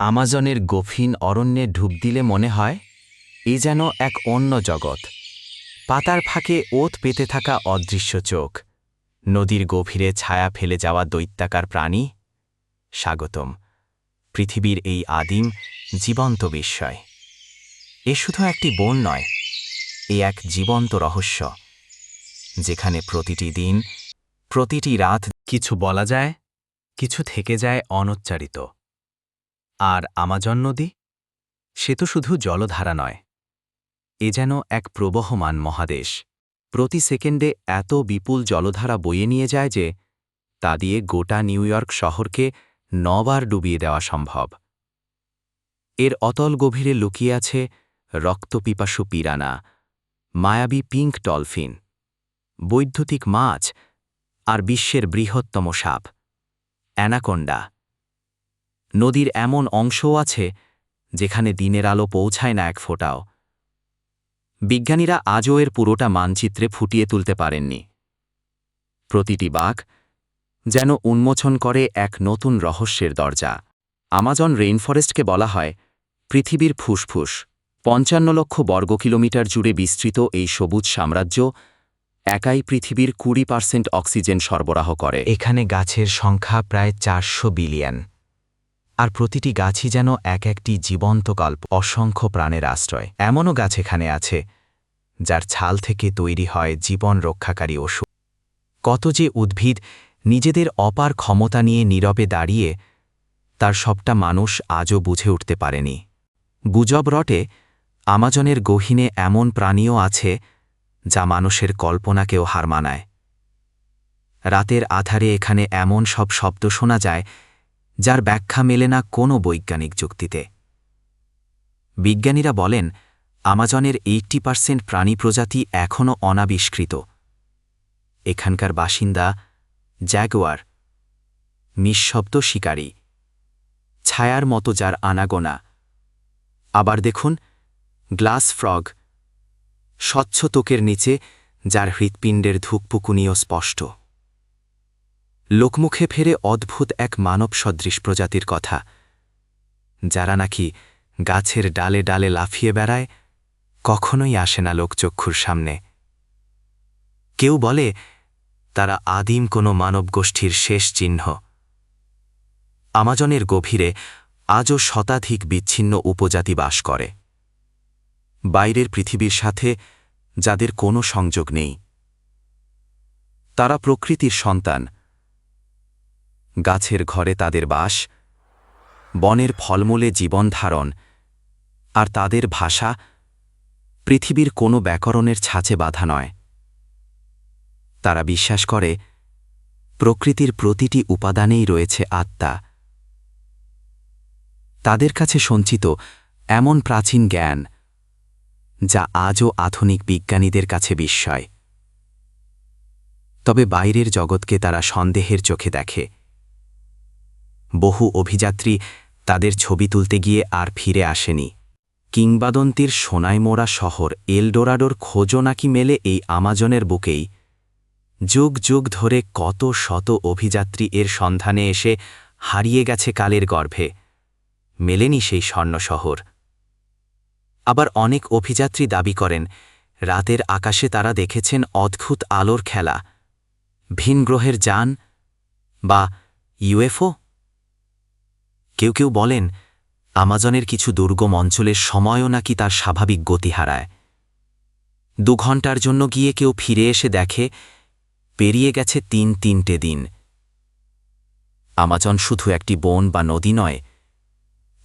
আমাজনের গভীর অরণ্যে ঢুব দিলে মনে হয়, এ যেন এক অন্য জগৎ। পাতার ফাঁকে ওত পেতে থাকা অদৃশ্য চোখ। নদীর গভীরে ছায়া ফেলে যাওয়া দৈত্যাকার প্রাণী। স্বাগতম, পৃথিবীর এই আদিম, জীবন্ত বিস্ময়। এ শুধু একটি বন নয়, এ এক জীবন্ত রহস্য। যেখানে প্রতিটি দিন, প্রতিটি রাত কিছু বলা যায়, কিছু থেকে যায় অনুচ্চারিত। আর আমাজন নদী? সে তো শুধু জলধারা নয়। এ যেন এক প্রবহমান মহাদেশ। প্রতি সেকেন্ডে এত বিপুল জলধারা বয়ে নিয়ে যায় যে, তা দিয়ে গোটা নিউ ইয়র্ক শহরকে নবার ডুবিয়ে দেওয়া সম্ভব। এর অতল গভীরে লুকিয়ে আছে রক্তপিপাসু পিরানা, মায়াবী পিঙ্ক ডলফিন, বৈদ্যুতিক মাছ আর বিশ্বের বৃহত্তম সাপ, অ্যানাকোন্ডা। নদীর এমন অংশও আছে যেখানে দিনের আলো পৌঁছায় না এক ফোঁটাও। বিজ্ঞানীরা আজও এর পুরোটা মানচিত্রে ফুটিয়ে তুলতে পারেননি। প্রতিটি বাঘ যেন উন্মোচন করে এক নতুন রহস্যের দরজা। আমাজন রেইনফরেস্টকে বলা হয় পৃথিবীর ফুসফুস। পঞ্চান্ন লক্ষ বর্গ কিলোমিটার জুড়ে বিস্তৃত এই সবুজ সাম্রাজ্য একাই পৃথিবীর কুড়ি পার্সেন্ট অক্সিজেন সরবরাহ করে। এখানে গাছের সংখ্যা প্রায় চারশো বিলিয়ন। আর প্রতিটি গাছই যেন এক একটি জীবন্ত গল্প, অসংখ্য প্রাণের আশ্রয়। এমনও গাছ এখানে আছে, যার ছাল থেকে তৈরি হয় জীবন রক্ষাকারী ওষুধ। কত যে উদ্ভিদ নিজেদের অপার ক্ষমতা নিয়ে নীরবে দাঁড়িয়ে, তার সবটা মানুষ আজও বুঝে উঠতে পারেনি। গুজব রটে, আমাজনের গহীনে এমন প্রাণীও আছে, যা মানুষের কল্পনাকেও হার মানায়। রাতের আধারে এখানে এমন সব শব্দ শোনা যায় যার ব্যাখ্যা মেলে না কোনো বৈজ্ঞানিক যুক্তিতে। বিজ্ঞানীরা বলেন, আমাজনের এইটটি পার্সেন্ট প্রাণী প্রজাতি এখনও অনাবিষ্কৃত। এখানকার বাসিন্দা জ্যাগুয়ার, নিঃশব্দ শিকারী, ছায়ার মতো যার আনাগোনা। আবার দেখুন, গ্লাস ফ্রগ, স্বচ্ছ তোকের নিচে, যার হৃৎপিণ্ডের ধুকপুকুনিও স্পষ্ট। লোকমুখে ফেরে অদ্ভুত এক মানব সদৃশ প্রজাতির কথা। যারা নাকি গাছের ডালে ডালে লাফিয়ে বেড়ায়, কখনোই আসে না লোকচক্ষুর সামনে। কেউ বলে, তারা আদিম কোনো মানব গোষ্ঠীর শেষ চিহ্ন। আমাজনের গভীরে আজও শতাধিক বিচ্ছিন্ন উপজাতি বাস করে। বাইরের পৃথিবীর সাথে যাদের কোনো সংযোগ নেই। তারা প্রকৃতির সন্তান গাছের ঘরে তাদের বাস, বনের ফলমূলে জীবন ধারণ, আর তাদের ভাষা পৃথিবীর কোনো ব্যাকরণের ছাঁচে বাধা নয়। তারা বিশ্বাস করে, প্রকৃতির প্রতিটি উপাদানেই রয়েছে আত্মা। তাদের কাছে সঞ্চিত এমন প্রাচীন জ্ঞান, যা আজও আধুনিক বিজ্ঞানীদের কাছে বিস্ময়। তবে বাইরের জগৎকে তারা সন্দেহের চোখে দেখে। বহু অভিযাত্রী তাদের ছবি তুলতে গিয়ে আর ফিরে আসেনি। কিংবাদন্তির সোনায় মোড়া শহর এলডোরাডোর খোঁজও নাকি মেলে এই আমাজনের বুকেই। যুগ যুগ ধরে কত শত অভিযাত্রী এর সন্ধানে এসে হারিয়ে গেছে কালের গর্ভে। মেলেনি সেই স্বর্ণ শহর। আবার অনেক অভিযাত্রী দাবি করেন, রাতের আকাশে তারা দেখেছেন অদ্ভুত আলোর খেলা। ভিনগ্রহের যান বা ইউএফও কেউ কেউ বলেন, আমাজনের কিছু দুর্গম অঞ্চলের সময়ও নাকি তার স্বাভাবিক গতি হারায়। দু ঘণ্টার জন্য গিয়ে কেউ ফিরে এসে দেখে, পেরিয়ে গেছে তিন তিনটে দিন। আমাজন শুধু একটি বন বা নদী নয়,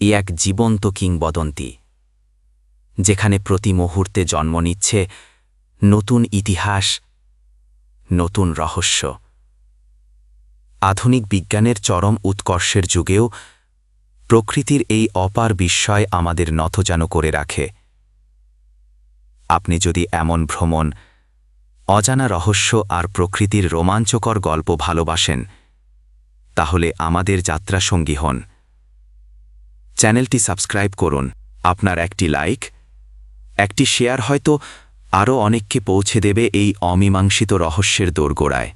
এ এক জীবন্ত কিংবদন্তি, যেখানে প্রতি মুহূর্তে জন্ম নিচ্ছে নতুন ইতিহাস, নতুন রহস্য। আধুনিক বিজ্ঞানের চরম উৎকর্ষের যুগেও প্রকৃতির এই অপার বিস্ময় আমাদের নথজান করে রাখে। আপনি যদি এমন ভ্রমণ, অজানা রহস্য আর প্রকৃতির রোমাঞ্চকর গল্প ভালোবাসেন, তাহলে আমাদের যাত্রা সঙ্গী হন। চ্যানেলটি সাবস্ক্রাইব করুন, আপনার একটি লাইক, একটি শেয়ার হয়তো আরও অনেককে পৌঁছে দেবে এই অমীমাংসিত রহস্যের দোরগোড়ায়।